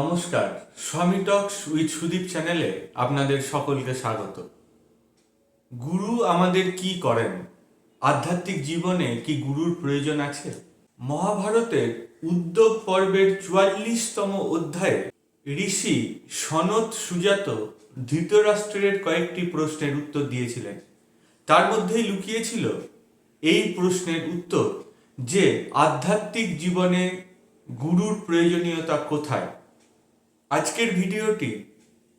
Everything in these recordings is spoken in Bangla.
নমস্কার, স্বামী টক্স উইথ সুদীপ চ্যানেলে আপনাদের সকলকে স্বাগত। গুরু আমাদের কি করেন? আধ্যাত্মিক জীবনে কি গুরুর প্রয়োজন আছে? মহাভারতের উদ্যোগ পর্বের চুয়াল্লিশতম অধ্যায়ে ঋষি সনত সুজাত ধৃতরাষ্ট্রের কয়েকটি প্রশ্নের উত্তর দিয়েছিলেন। তার মধ্যেই লুকিয়েছিল এই প্রশ্নের উত্তর যে আধ্যাত্মিক জীবনে গুরুর প্রয়োজনীয়তা কোথায়? আজকের ভিডিওটি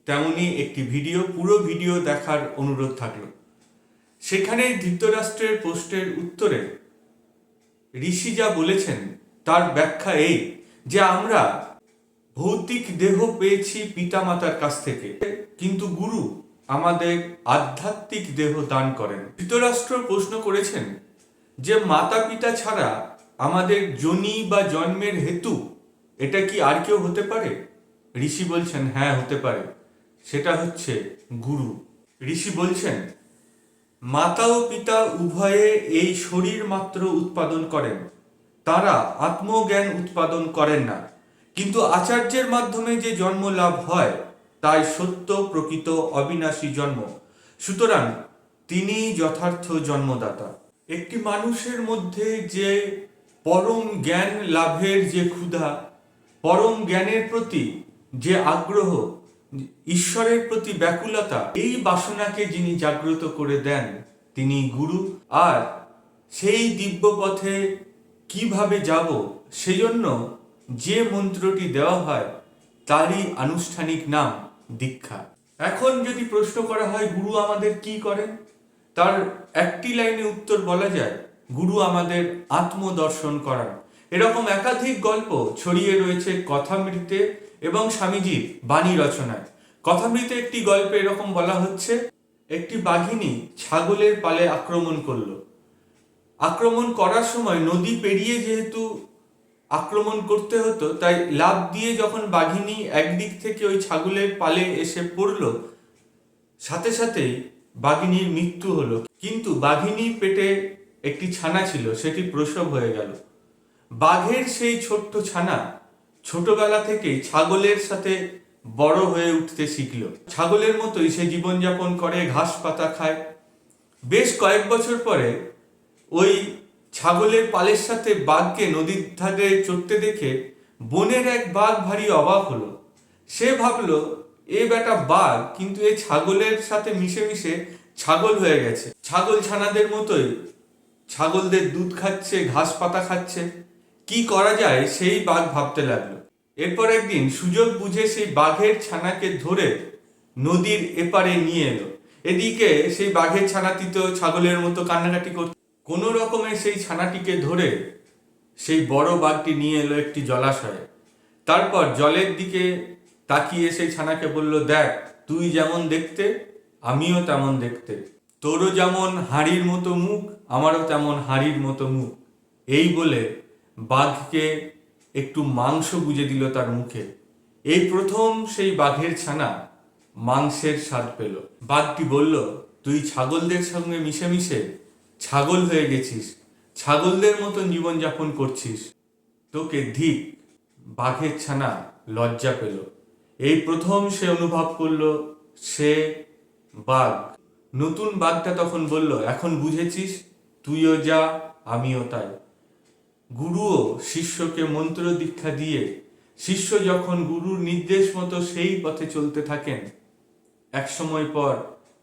তেমনই একটি ভিডিও, পুরো ভিডিও দেখার অনুরোধ থাকল। সেখানে ধৃতরাষ্ট্রের প্রশ্নের উত্তরে ঋষি যা বলেছেন, তার ব্যাখ্যা এই যে আমরা ভৌতিক দেহ পেয়েছি পিতামাতার কাছ থেকে, কিন্তু গুরু আমাদের আধ্যাত্মিক দেহ দান করেন। ধৃতরাষ্ট্র প্রশ্ন করেছেন যে মাতা পিতা ছাড়া আমাদের জনি বা জন্মের হেতু এটা কি আর কেউ হতে পারে? ঋষি বলছেন হ্যাঁ হতে পারে। সেটা হচ্ছে গুরু। ঋষি বলছেন, মাতা ও পিতা উভয়ে এই শরীর মাত্র উৎপাদন করেন। তারা আত্মজ্ঞান উৎপাদন করেন না। কিন্তু আচার্যের মাধ্যমে যে জন্ম লাভ হয়, তাই সত্য প্রকৃত অবিনাশী জন্ম। সুতরাং তিনি যথার্থ জন্মদাতা। একটি মানুষের মধ্যে যে পরম জ্ঞান লাভের যে ক্ষুধা, পরম জ্ঞানের প্রতি যে আগ্রহ, ঈশ্বরের প্রতি ব্যাকুলতা, এই বাসনাকে যিনি জাগ্রত করে দেন, তিনি গুরু। আর সেই দিব্য পথে কীভাবে যাব, সেজন্য যে মন্ত্রটি দেওয়া হয়, তারই আনুষ্ঠানিক নাম দীক্ষা। এখন যদি প্রশ্ন করা হয়, গুরু আমাদের কি করেন? তার একটি লাইনে উত্তর বলা যায়, গুরু আমাদের আত্মদর্শন করান। এরকম একাধিক গল্প ছড়িয়ে রয়েছে কথামৃতে এবং স্বামীজির বাণী রচনায়। কথামৃতে একটি গল্পে এরকম বলা হচ্ছে, একটি বাঘিনী ছাগলের পালে আক্রমণ করল। আক্রমণ করার সময় নদী পেরিয়ে যেহেতু আক্রমণ করতে হতো, তাই লাভ দিয়ে যখন বাঘিনী একদিক থেকে ওই ছাগলের পালে এসে পড়ল, সাথে সাথেই বাঘিনীর মৃত্যু হলো। কিন্তু বাঘিনীর পেটে একটি ছানা ছিল, সেটি প্রসব হয়ে গেল। বাঘের সেই ছোট্ট ছানা ছোটবেলা থেকেই ছাগলের সাথে বড় হয়ে উঠতে শিখল। ছাগলের মতোই সে জীবনযাপন করে, ঘাস পাতা খায়। বেশ কয়েক বছর পরে ওই ছাগলের পালের সাথে বাঘকে নদীর ধারে চড়তে দেখে বনের এক বাঘ ভারী অবাক হলো। সে ভাবলো, এ বেটা বাঘ, কিন্তু এই ছাগলের সাথে মিশে মিশে ছাগল হয়ে গেছে। ছাগল ছানাদের মতোই ছাগলদের দুধ খাচ্ছে, ঘাস পাতা খাচ্ছে। কি করা যায় সেই বাঘ ভাবতে লাগল। এরপর একদিন সুযোগ বুঝে সেই বাঘের ছানাকে ধরে নদীর এপারে নিয়ে এলো। এদিকে সেই বাঘের ছানাটি তো ছাগলের মতো কান্নাকাটি করত কোনো রকমে সেই ছানাটিকে ধরে সেই বড় বাঘটি নিয়ে এলো একটি জলাশয়ে। তারপর জলের দিকে তাকিয়ে সেই ছানাকে বলল, দেখ, তুই যেমন দেখতে, আমিও তেমন দেখতে। তোরও যেমন হাড়ির মতো মুখ, আমারও তেমন হাড়ির মতো মুখ। এই বলে বাঘকে একটু মাংস গুজে দিল তার মুখে। এই প্রথম সেই বাঘের ছানা মাংসের স্বাদ পেল। বাঘটি বলল, তুই ছাগলদের সঙ্গে মিশে মিশে ছাগল হয়ে গেছিস, ছাগলদের মতন জীবনযাপন করছিস। তোকে ধিক বাঘের ছানা লজ্জা পেল। এই প্রথম সে অনুভব করল, সে বাঘ। নতুন বাঘটা তখন বলল, এখন বুঝেছিস, তুইও যা, আমিও তাই। গুরুও শিষ্যকে মন্ত্র দীক্ষা দিয়ে শিষ্য যখন গুরুর নির্দেশ মতো সেই পথে চলতে থাকেন, এক সময় পর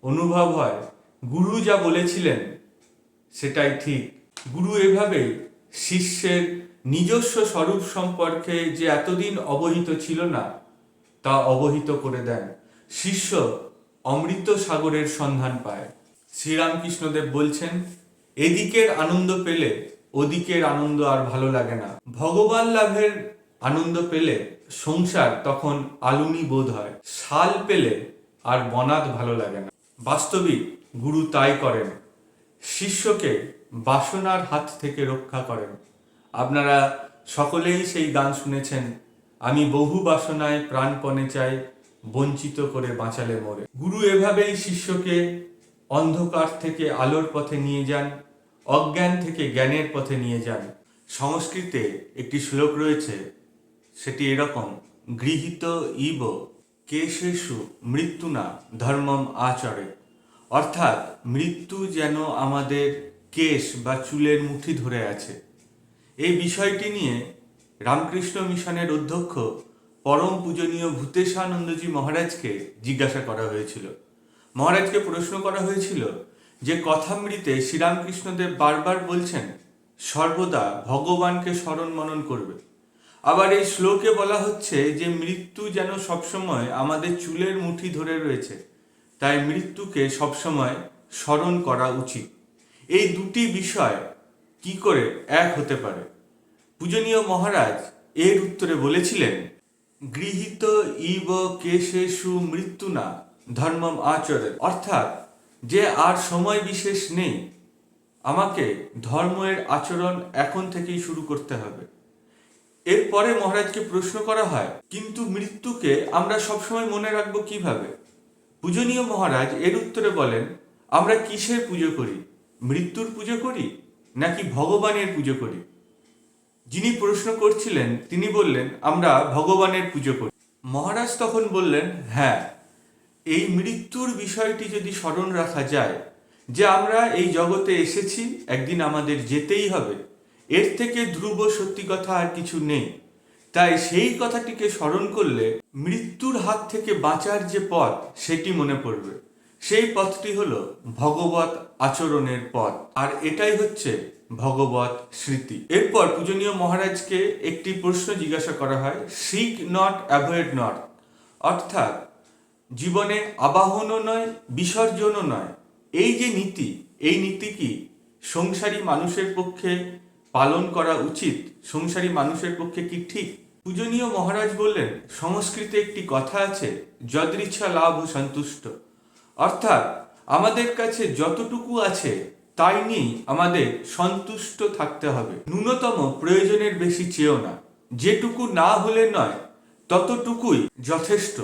অনুভব হয়, গুরু যা বলেছিলেন সেটাই ঠিক। গুরু এভাবে শিষ্যের নিজস্ব স্বরূপ সম্পর্কে যে এতদিন অবহিত ছিল না, তা অবহিত করে দেন। শিষ্য অমৃত সাগরের সন্ধান পায়। শ্রীরামকৃষ্ণদেব বলছেন, এদিকের আনন্দ পেলে ওদিকের আনন্দ আর ভালো লাগে না। ভগবান লাভের আনন্দ পেলে সংসার তখন আলুনি বোধ হয়। শাল পেলে আর বনাত ভালো লাগে না। বাস্তবিক গুরু তাই করেন। শিষ্যকে বাসনার হাত থেকে রক্ষা করেন। আপনারা সকলেই সেই গান শুনেছেন, আমি বহু বাসনায় প্রাণপণে চাই, বঞ্চিত করে বাঁচালে মোরে। গুরু এভাবেই শিষ্যকে অন্ধকার থেকে আলোর পথে নিয়ে যান। অজ্ঞান থেকে জ্ঞানের পথে নিয়ে যান। সংস্কৃতে একটি শ্লোক রয়েছে, সেটি এরকম, গৃহীত ইব কেশেষু মৃত্যুনা ধর্মম আচরে। অর্থাৎ মৃত্যু যেন আমাদের কেশ বা চুলের মুঠি ধরে আছে। এই বিষয়টি নিয়ে রামকৃষ্ণ মিশনের অধ্যক্ষ পরম পূজনীয় ভূতেশানন্দজি মহারাজকে জিজ্ঞাসা করা হয়েছিল। মহারাজকে প্রশ্ন করা হয়েছিল যে কথামৃতে শ্রীরামকৃষ্ণদেব বারবার বলছেন, সর্বদা ভগবানকে স্মরণ মনন করবে। আবার এই শ্লোকে বলা হচ্ছে যে মৃত্যু যেন সবসময় আমাদের চুলের মুঠি ধরে রয়েছে, তাই মৃত্যুকে সবসময় স্মরণ করা উচিত। এই দুটি বিষয় কি করে এক হতে পারে? পূজনীয় মহারাজ এর উত্তরে বলেছিলেন, গৃহীত ইব কেশেষু মৃত্যু না ধর্মম আচরে অর্থাৎ যে আর সময় বিশেষ নেই, আমাকে ধর্মের আচরণ এখন থেকেই শুরু করতে হবে। এরপরে মহারাজকে প্রশ্ন করা হয়, কিন্তু মৃত্যুকে আমরা সবসময় মনে রাখব কীভাবে? পূজনীয় মহারাজ এর উত্তরে বলেন, আমরা কিসের পুজো করি? মৃত্যুর পুজো করি নাকি ভগবানের পুজো করি? যিনি প্রশ্ন করছিলেন, তিনি বললেন, আমরা ভগবানের পুজো করি। মহারাজ তখন বললেন হ্যাঁ। এই মৃত্যুর বিষয়টি যদি স্মরণ রাখা যায় যে আমরা এই জগতে এসেছি, একদিন আমাদের যেতেই হবে। এর থেকে ধ্রুব সত্যি কথা আর কিছু নেই। তাই সেই কথাটিকে স্মরণ করলে মৃত্যুর হাত থেকে বাঁচার যে পথ, সেটি মনে পড়বে। সেই পথটি হল ভগবত আচরণের পথ। আর এটাই হচ্ছে ভগবত স্মৃতি। এরপর পূজনীয় মহারাজকে একটি প্রশ্ন জিজ্ঞাসা করা হয় সিক নট অ্যাভয়েড নট অর্থাৎ জীবনে আবাহনও নয়, বিসর্জনও নয়। এই যে নীতি, এই নীতি কি সংসারী মানুষের পক্ষে পালন করা উচিত? সংসারী মানুষের পক্ষে কি ঠিক? পূজনীয় মহারাজ বললেন, সংস্কৃতে একটি কথা আছে, যদৃচ্ছা লাভ ও সন্তুষ্ট। অর্থাৎ আমাদের কাছে যতটুকু আছে, তাই নিয়েই আমাদের সন্তুষ্ট থাকতে হবে। ন্যূনতম প্রয়োজনের বেশি চেয়েও না। যেটুকু না হলে নয়, ততটুকুই যথেষ্ট।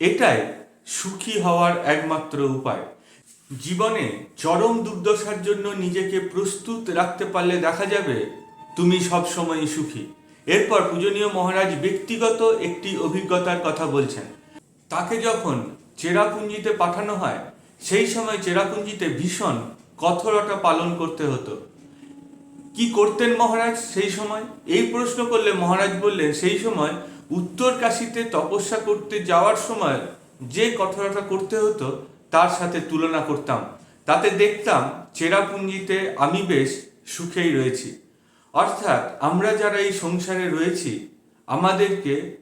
এটাই সুখী হওয়ার একমাত্র উপায়। জীবনে চরম দুর্দশার জন্য নিজেকে প্রস্তুত রাখতে পারলে দেখা যাবে তুমি সবসময় সুখী। এরপর পূজনীয় মহারাজ ব্যক্তিগত একটি অভিজ্ঞতার কথা বলছেন। তাকে যখন চেরাপুঞ্জিতে পাঠানো হয়, সেই সময় চেরাপুঞ্জিতে ভীষণ কঠোরতা পালন করতে হতো। কি করতেন মহারাজ সেই সময়? এই প্রশ্ন করলে মহারাজ বললেন, সেই সময় উত্তর কাশীতে তপস্যা করতে যাওয়ার সময় যে কঠোরতা করতে হতো, তার সাথে তুলনা করতাম। তাতে দেখতাম চেরাপুঞ্জিতে আমি বেশ সুখেই রয়েছি। অর্থাৎ আমরা যারা এই সংসারে রয়েছি, আমাদেরকে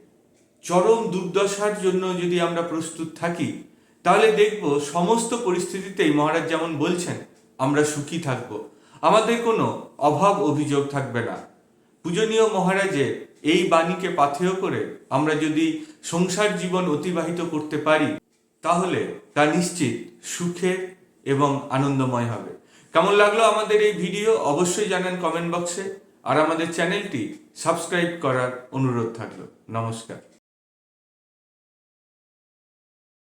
চরম দুর্দশার জন্য যদি আমরা প্রস্তুত থাকি, তাহলে দেখব সমস্ত পরিস্থিতিতেই মহারাজ যেমন বলছেন, আমরা সুখী থাকব। আমাদের কোনো অভাব অভিযোগ থাকবে না। পূজনীয় মহারাজের এই বাণীকে পাথেয় করে আমরা যদি সংসার জীবন অতিবাহিত করতে পারি, তাহলে তা নিশ্চিত সুখে এবং আনন্দময় হবে। কেমন লাগল আমাদের এই ভিডিও? অবশ্যই জানান কমেন্ট বক্সে আর আমাদের চ্যানেলটি সাবস্ক্রাইব করার অনুরোধ থাকল। নমস্কার।